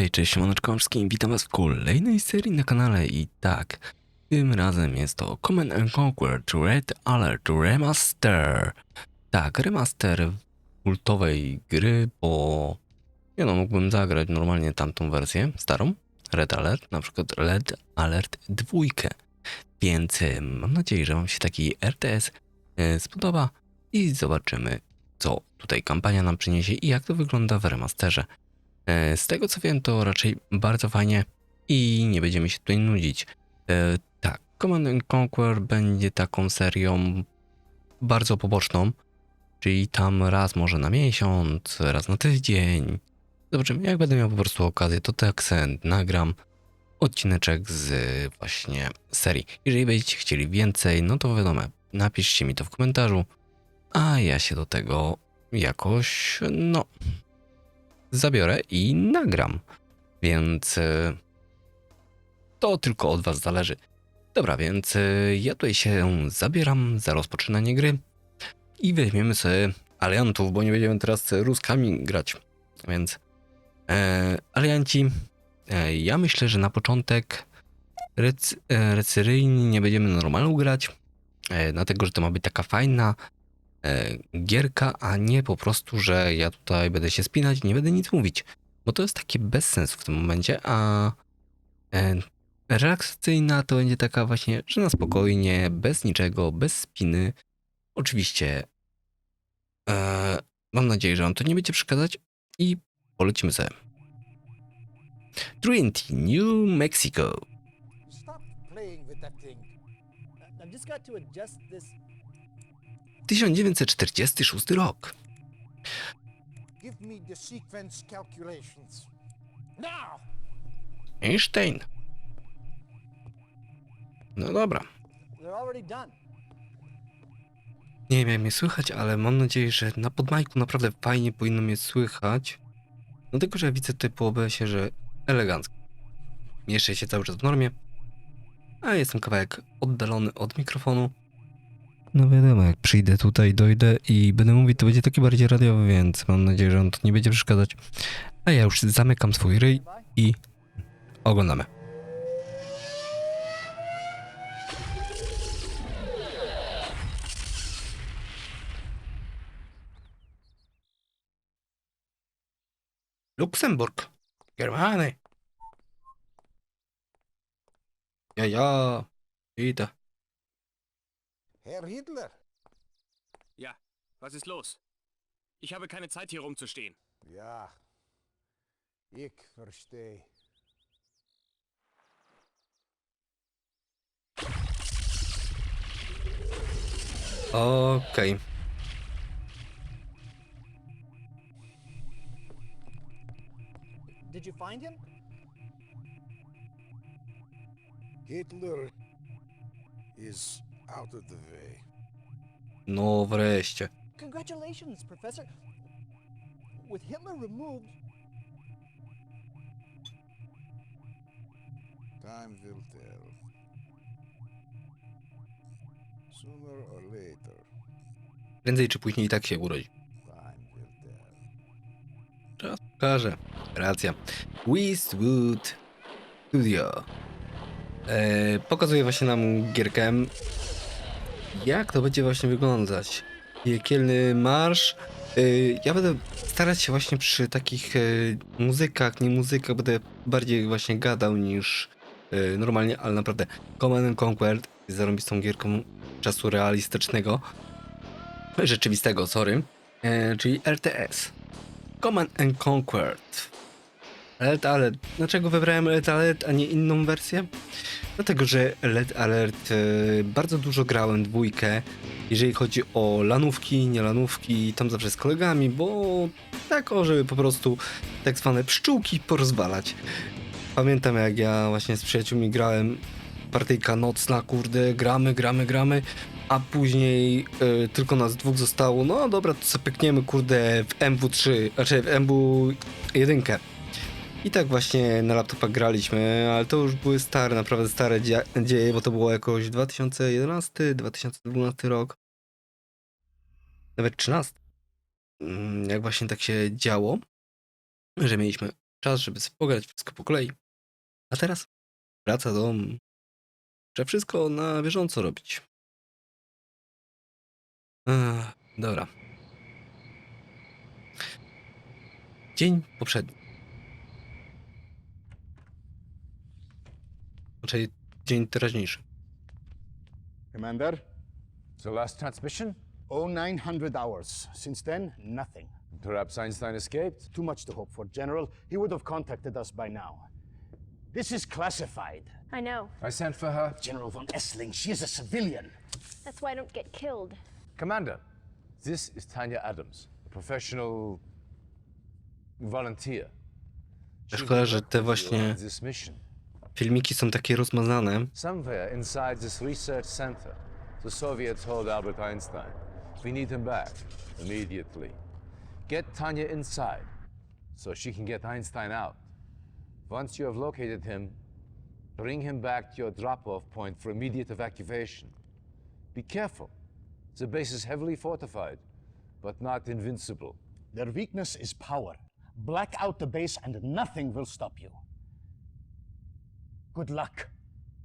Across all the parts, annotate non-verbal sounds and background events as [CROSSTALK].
Hej, cześć, Siemaneczko wszystkim, witam was w kolejnej serii na kanale i tak, tym razem jest to Command and Conquer Red Alert Remaster. Tak, remaster kultowej gry, bo nie no, mógłbym zagrać normalnie tamtą wersję, starą, Red Alert, na przykład Red Alert 2. Więc e, mam nadzieję, że wam się taki RTS e, spodoba i zobaczymy, co tutaj kampania nam przyniesie i jak to wygląda w remasterze. E, Z tego co wiem, to raczej bardzo fajnie i nie będziemy się tutaj nudzić. E, tak, Command and Conquer będzie taką serią bardzo poboczną, czyli tam raz może na miesiąc, raz na tydzień. Zobaczymy, jak będę miał po prostu okazję, to tak se nagram odcineczek z właśnie serii. Jeżeli będziecie chcieli więcej, no to wiadomo, napiszcie mi to w komentarzu, a ja się do tego jakoś, no, zabiorę i nagram. Więc e, to tylko od Was zależy. Dobra, więc e, ja tutaj się zabieram za rozpoczynanie gry i weźmiemy sobie aliantów, bo nie będziemy teraz Ruskami grać. Więc e, alianci, e, ja myślę, że na początek rec, e, nie będziemy normalną grać, e, dlatego że to ma być taka fajna gierka, a nie po prostu, że ja tutaj będę się spinać nie będę nic mówić. Bo to jest takie bez sensu w tym momencie, a e, relaksacyjna to będzie taka właśnie, że na spokojnie, bez niczego, bez spiny. Oczywiście e, mam nadzieję, że wam to nie będzie przeszkadzać i polecimy sobie. Trinity, New Mexico. Stop playing with that thing. I've just got to adjust this. 1946 rok. Einstein. No dobra. Nie wiem jak mnie słychać, ale mam nadzieję, że na podmajku naprawdę fajnie powinno mnie słychać. Dlatego, że ja widzę tutaj po OBS-ie, że elegancko. Mieszczę się cały czas w normie, a jestem kawałek oddalony od mikrofonu. No wiadomo, jak przyjdę tutaj, dojdę i będę mówić, to będzie taki bardziej radiowy, więc mam nadzieję, że on to nie będzie przeszkadzać. A ja już zamykam swój ryj i oglądamy. Luksemburg. Germany. Ja, ja. Idę. Herr Hitler. Ja, was ist los? Ich habe keine Zeit hier rumzustehen. Ja. Ich verstehe. Okej. Did you find him? Hitler is out of the way. No wreszcie. Congratulations, Professor. With Hitler removed, Time will tell. Sooner or later, Prędzej czy później i tak się urodzi. time will tell. Czas pokaże. Racja. Westwood Studio. E, pokazuje właśnie nam gierkę. Jak to będzie właśnie wyglądać? Piekielny marsz. E, ja będę starać się właśnie przy takich e, muzykach, nie muzykach, będę bardziej właśnie gadał niż e, normalnie, ale naprawdę Command and Conquer jest zarąbistą gierką czasu realistycznego. Rzeczywistego, sorry. E, czyli RTS. Command and Conquered. Red Alert. Dlaczego wybrałem Red Alert, a nie inną wersję? Dlatego, że Red Alert e, bardzo dużo grałem dwójkę, jeżeli chodzi o lanówki, nie lanówki, tam zawsze z kolegami, bo tak o, żeby po prostu tak zwane pszczółki porozwalać. Pamiętam jak ja właśnie z przyjaciółmi grałem partyjka nocna, kurde, gramy, gramy, gramy, a później e, tylko nas dwóch zostało, no dobra, to sobie pykniemy, kurde, w MW3, znaczy w MW1. I tak właśnie na laptopach graliśmy, ale to już były stare, naprawdę stare dzia- dzieje, bo to było jakoś 2011, 2012 rok. Nawet 13. Mm, Jak właśnie tak się działo, że mieliśmy czas, żeby sobie pograć wszystko po kolei. A teraz wraca do... Trzeba wszystko na bieżąco robić. Ech, dobra. Dzień poprzedni. Czyli dzień teraźniejszy. Commander, The last transmission? oh 900 hours. Since then, nothing. Perhaps Einstein escaped? Too much to hope for, General. He would have contacted us by now. This is classified. I know. I sent for her. General von Essling, she is a civilian. That's why I don't get killed. Commander, this is Tanya Adams, a professional volunteer. Szkoda, że te właśnie this mission. Filmiki są takie rozmazane. Somewhere inside this research center, the Soviets hold Albert Einstein. We need him back immediately. Get Tanya inside so she can get Einstein out. Once you have located him, bring him back to your drop off point for immediate evacuation. Be careful. The base is heavily fortified, but not invincible. Their weakness is power. Black out the base and nothing will stop you. Good luck.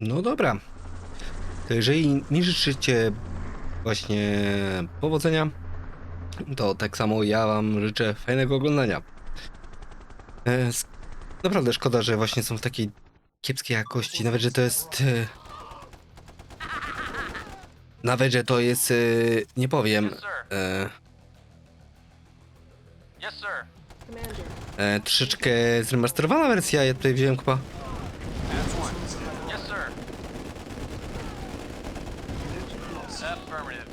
No dobra. To jeżeli mi życzycie właśnie powodzenia, to tak samo ja wam życzę fajnego oglądania. E, s- naprawdę szkoda, że właśnie są w takiej kiepskiej jakości. Nawet, że to jest... E, nawet, że to jest... E, nie powiem... E, Yes, sir. Commander. e, troszeczkę zremasterowana wersja. Ja tutaj wziąłem chyba... Yes, sir. Affirmative.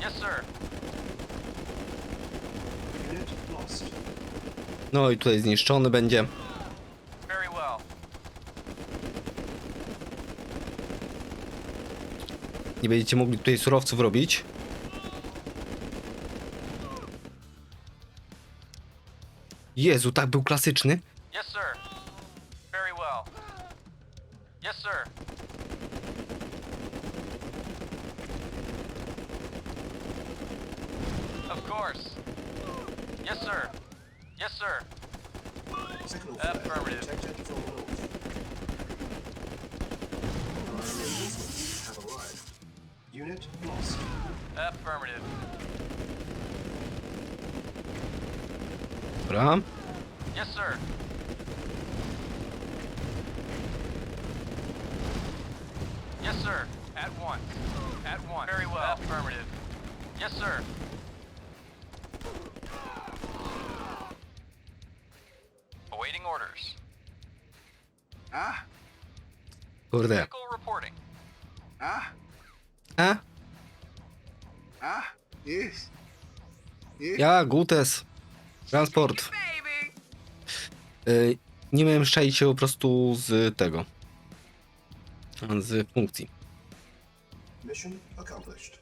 Yes, sir. No i tutaj zniszczony będzie. Nie będziecie mogli tutaj surowców robić. Jezu, tak był klasyczny. Yes, sir. Very well. Yes, sir. Of course. Yes, sir. Yes, sir. Affirmative. Affirmative. Dobra. Yes, sir. Yes, sir. At once. At once. Very well. Affirmative. Yes, sir. Kurde. Vehicle reporting. A? Yes. Ja, Gutes. Transport. Y, nie miałem szczaić się po prostu z tego. Z funkcji. Mission accomplished.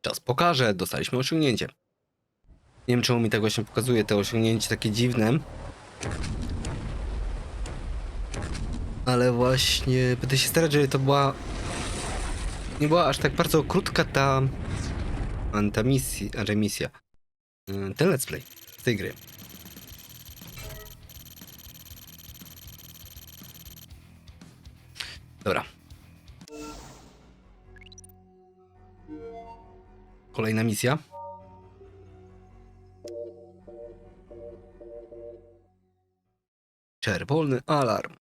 Czas pokaże, dostaliśmy osiągnięcie. Nie wiem czemu mi tak właśnie pokazuje te osiągnięcie takie dziwne. Ale właśnie będę się starać, żeby to była... Nie była aż tak bardzo krótka ta... Ta misja, a że misja. Ten let's play z tej gry. Dobra. Kolejna misja. Czerwony alarm.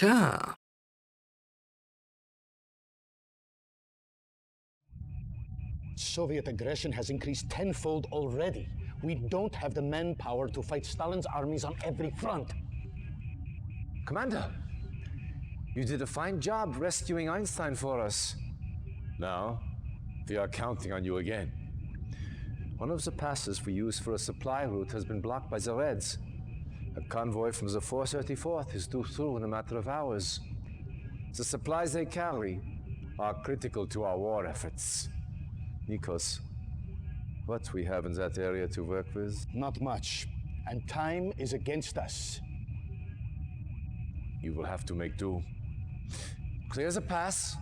Ha. Soviet aggression has increased tenfold already. We don't have the manpower to fight Stalin's armies on every front. Commander, you did a fine job rescuing Einstein for us. Now, we are counting on you again. One of the passes we use for a supply route has been blocked by the Reds. A convoy from the 434th is due through in a matter of hours. The supplies they carry are critical to our war efforts. Nikos, what we have in that area to work with? Not much. And time is against us. you will have to make do. Clear the pass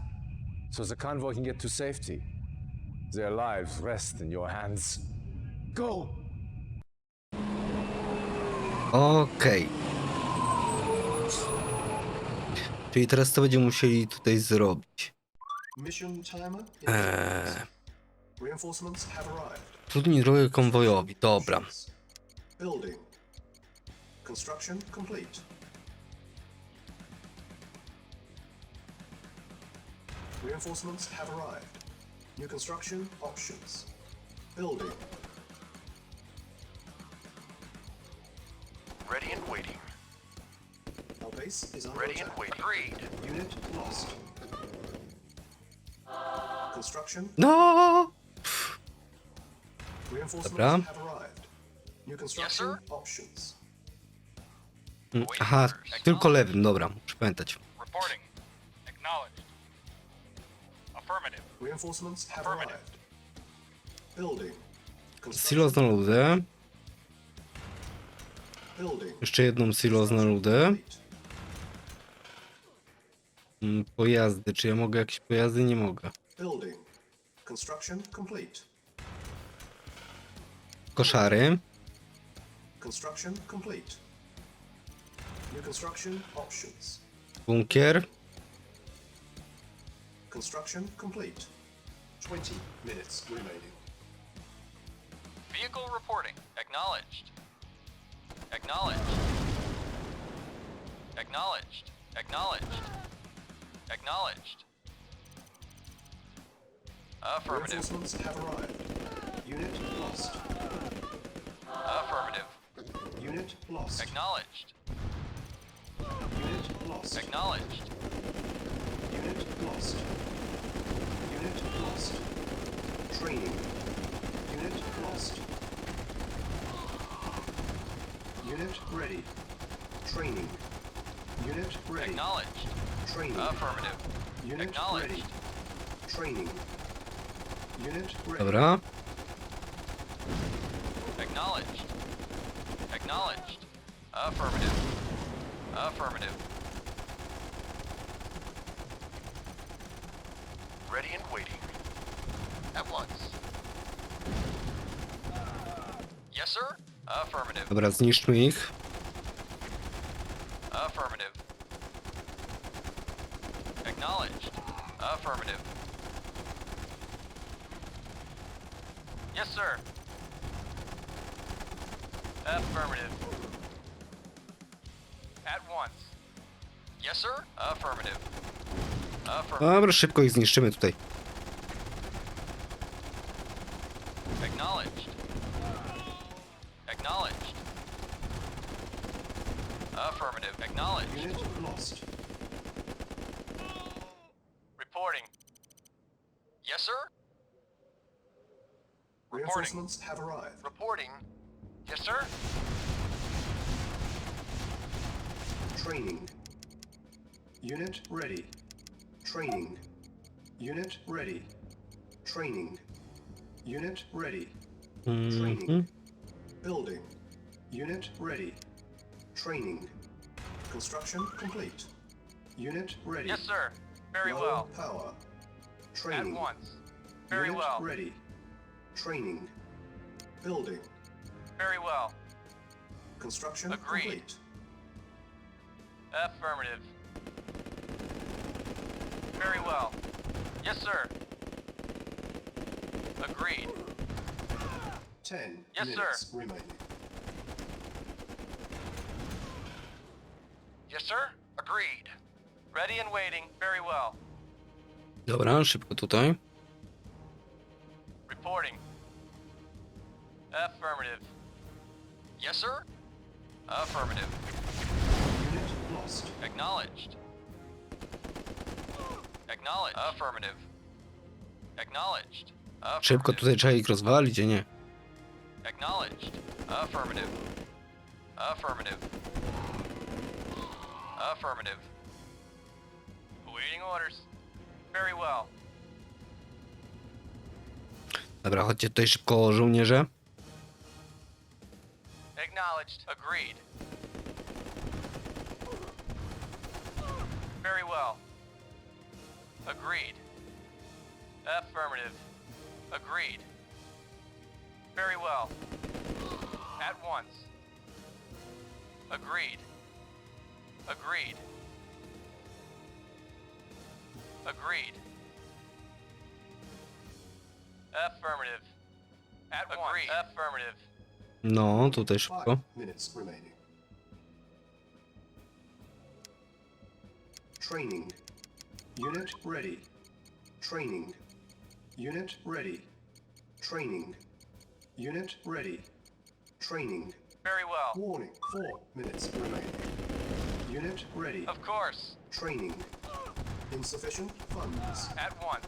so the convoy can get to safety. Their lives rest in your hands. Go! Okej. Czyli teraz co będziemy musieli tutaj zrobić? Mission timer. in Eee. Reinforcements have arrived. trudni drogę konwojowi, dobra. Building. Construction complete. Reinforcements have arrived. New construction options. Building. Ready and waiting. Our base is under Ready and attack. waiting. Agreed. Unit lost. Construction. No! Reinforcements Dobra. have arrived. New construction sir. options. Mm, Aha, tylko lewym, dobra, muszę pamiętać. Reporting. Acknowledged. Affirmative. Reinforcements have Affirmative. arrived. Building. Silos na ludę. Jeszcze jedną silos na. Mm, Pojazdy, czy ja mogę jakieś pojazdy? Nie mogę. Building. Construction complete. Koszary. Construction complete. New construction options. Bunkier. Construction complete. 20 minutes remaining. Vehicle reporting. Acknowledged. Acknowledged. Acknowledged. Acknowledged. Acknowledged. Affirmative. Reinforcements have arrived. Unit lost. Affirmative. Unit lost. Acknowledged. Unit lost. Acknowledged. Unit lost. Unit lost. Training. Unit lost. Unit ready. Training. Unit ready. Acknowledged. Training. Affirmative. Unit ready. Acknowledged. Training. Unit ready. Dobra. Acknowledged. Acknowledged. Affirmative. Affirmative. Dobra, zniszczmy ich. Affirmative. Acknowledged. Affirmative. Yes, sir. Affirmative. At once. Yes, sir. Affirmative. Affirmative. Dobra, szybko ich zniszczymy tutaj. Unit lost. Reporting. Yes, sir? Reporting. Reinforcements have arrived. Reporting. Yes, sir? Training. Unit ready. Training. Unit ready. Training. Unit ready. Training. Mm-hmm. Building. Unit ready. Training. Construction complete. Unit ready. Yes, sir. Very Low well. Power. At Training. once. Very Unit well. ready. Training. Building. Very well. Construction Agreed. complete. Affirmative. Very well. Yes, sir. Agreed. Ten Yes, sir. minutes remaining. Yes, sir? Agreed. Ready and waiting. Very well. Dobra, szybko tutaj. Reporting. Affirmative. Yes, sir? Affirmative. Unit lost. Acknowledged. Acknowledged. Affirmative. Acknowledged. Szybko Affirmative. tutaj trzeba ich rozwalić, a nie. Acknowledged. Affirmative. Affirmative. Affirmative. Awaiting orders. Very well. Dobra, chodźcie tutaj szybko, żołnierze. Acknowledged. Agreed. Very well. Agreed. Affirmative. Agreed. Very well. At once. Agreed. Agreed. Agreed. Affirmative. At once. Affirmative. No, tutaj Five szybko. minutes remaining. Training. Unit ready. Training. Unit ready. Training. Unit ready. Training. Very well. Warning. Four minutes remaining. Unit ready. Of course. Training. Insufficient funds. At once.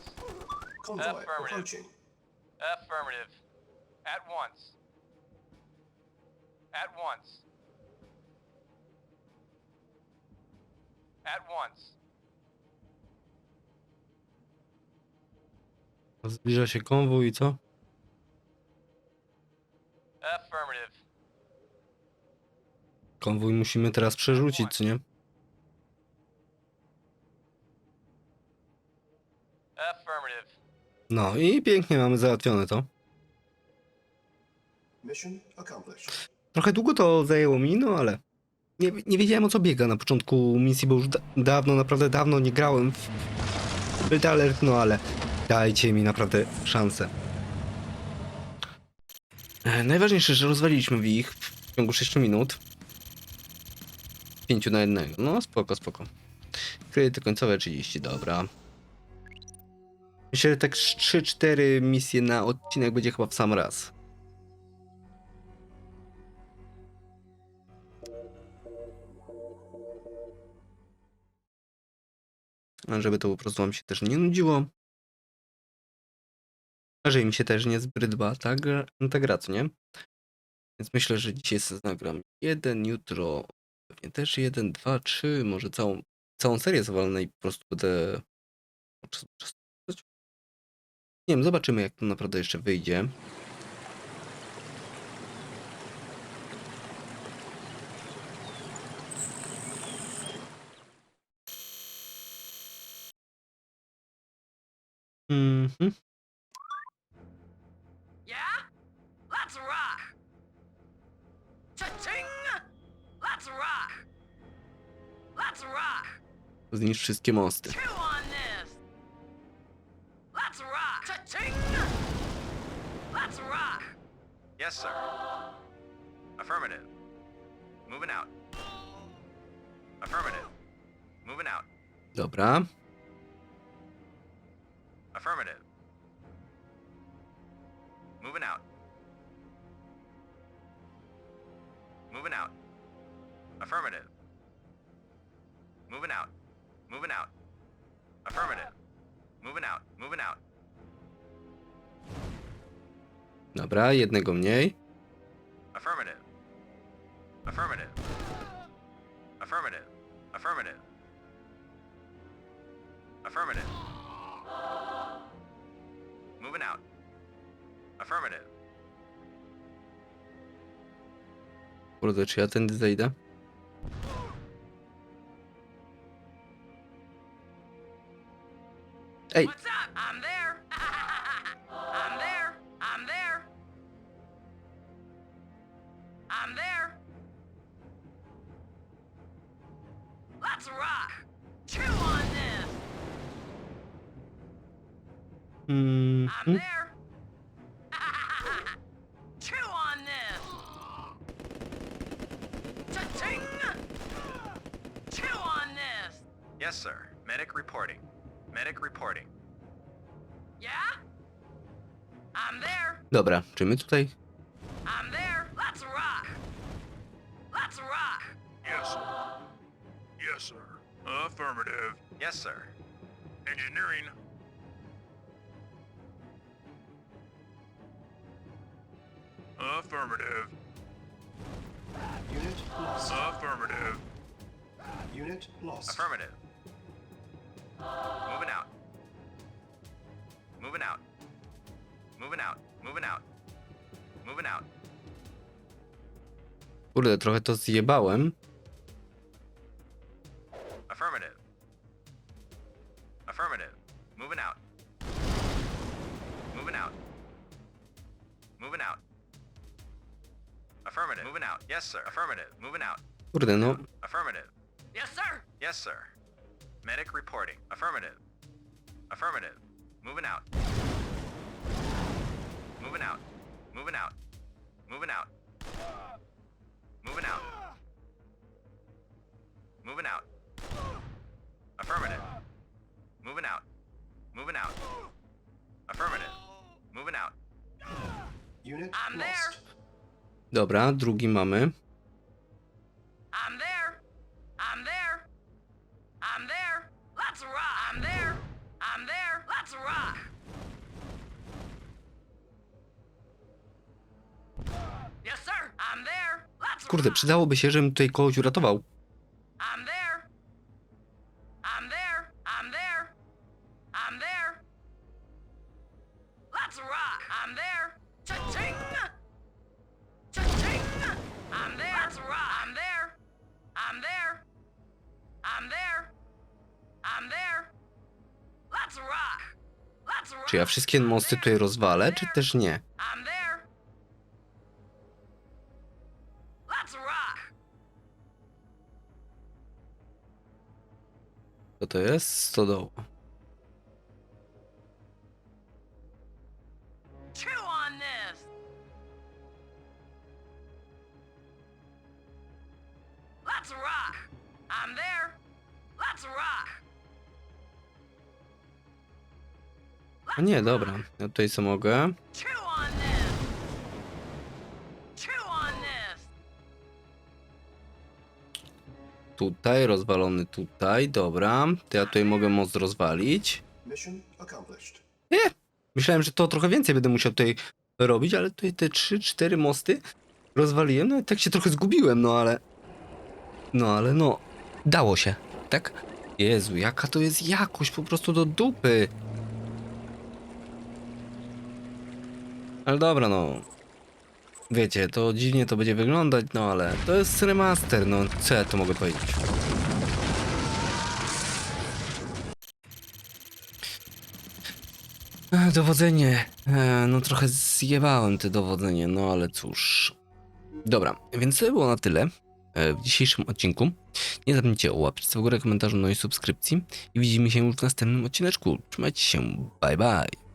Convoy Affirmative. approaching. Affirmative. At once. At once. At once. Zbliża się konwój i co? Affirmative. Konwój musimy teraz przerzucić, co nie? No i pięknie mamy załatwione to. Trochę długo to zajęło mi, no ale nie, nie wiedziałem o co biega na początku misji, bo już da dawno, naprawdę dawno nie grałem w Red Alert, no ale dajcie mi naprawdę szansę. E, Najważniejsze, że rozwaliliśmy ich w ciągu 6 minut. 5 na jednego. No spoko, spoko. Kredyty końcowe 30, dobra. Myślę, że tak 3-4 misje na odcinek będzie chyba w sam raz. A żeby to po prostu wam się też nie nudziło. A że im się też nie zbrydła ta, gra- ta gra, co nie? Więc myślę, że dzisiaj sobie nagram jeden, jutro pewnie też jeden, dwa, trzy, może całą, całą serię zawalę i po prostu będę... Nie wiem, zobaczymy jak to naprawdę jeszcze wyjdzie. Mhm. Zniszcz wszystkie mosty. Chew on this! Let's rock! Let's rock! Yes, sir. Affirmative. Moving out. Affirmative. Moving out. Dobra. Affirmative. Moving out. Moving out. Affirmative. Moving out. Moving out. Affirmative. Moving out. Moving out. Dobra, jednego mniej. Affirmative. Affirmative. Affirmative. Affirmative. Affirmative. Moving out. Affirmative. Kurde, czy ja tędy zejdę? Ej, What's up? I'm there! [LAUGHS] I'm there! I'm there! I'm there! Let's rock! Chew on this! Hmm. I'm mhm. there! [LAUGHS] Chew on this! Cha-ching! Chew on this! Yes, sir. Medic reporting. Medic reporting. Yeah? I'm there! Dobra, czy my tutaj? I'm there! Let's rock! Let's rock! Yes, sir. Yes, sir. Affirmative. Yes, sir. Engineering. Affirmative. Unit lost. Affirmative. Unit lost. Affirmative. Moving out. Moving out. Moving out. Moving out. Moving out. Kurde, trochę to zjebałem. Affirmative. Affirmative. Moving out. Moving out. Moving out. Affirmative. Moving out. Yes, sir. Affirmative. Moving out. Kurde, no. Affirmative. Yes, sir. Yes, sir. Medic reporting. Affirmative. Affirmative. Moving out. Moving out. Moving out. Moving out. Moving out. Moving out. Affirmative. Moving out. Moving out. Affirmative. Moving out. Unit I'm there. lost. Dobra, drugi mamy. I'm there. I'm there. Kurde, przydałoby się, żebym tutaj kogoś uratował. I'm there. I'm there. I'm there. I'm there. Let's rock. I'm there. Cha-ching. Cha-ching. I'm there. Let's rock. I'm there. I'm there. I'm there. I'm there. Let's rock. Let's rock. Czy ja wszystkie mosty tutaj rozwalę, czy też nie? I'm there. Let's rock. Co to jest? Stodoła. Chew on this. Let's rock. I'm there. Let's rock. A nie, dobra. Ja tutaj co mogę? Chew Tutaj, rozwalony tutaj, dobra. To ja tutaj mogę most rozwalić. Accomplished. Myślałem, że to trochę więcej będę musiał tutaj robić, ale tutaj te 3-4 mosty rozwaliłem. No i tak się trochę zgubiłem, no ale. No ale no. Dało się, tak? Jezu, jaka to jest jakość po prostu do dupy. Ale dobra, no. Wiecie, to dziwnie to będzie wyglądać, no ale to jest remaster, no co ja tu mogę powiedzieć? E, Dowodzenie. E, No trochę zjebałem te dowodzenie, no ale cóż. Dobra, więc to było na tyle e, w dzisiejszym odcinku. Nie zapomnijcie o łapce w górę, komentarzu, no i subskrypcji. I widzimy się już w następnym odcineczku. Trzymajcie się, bye bye.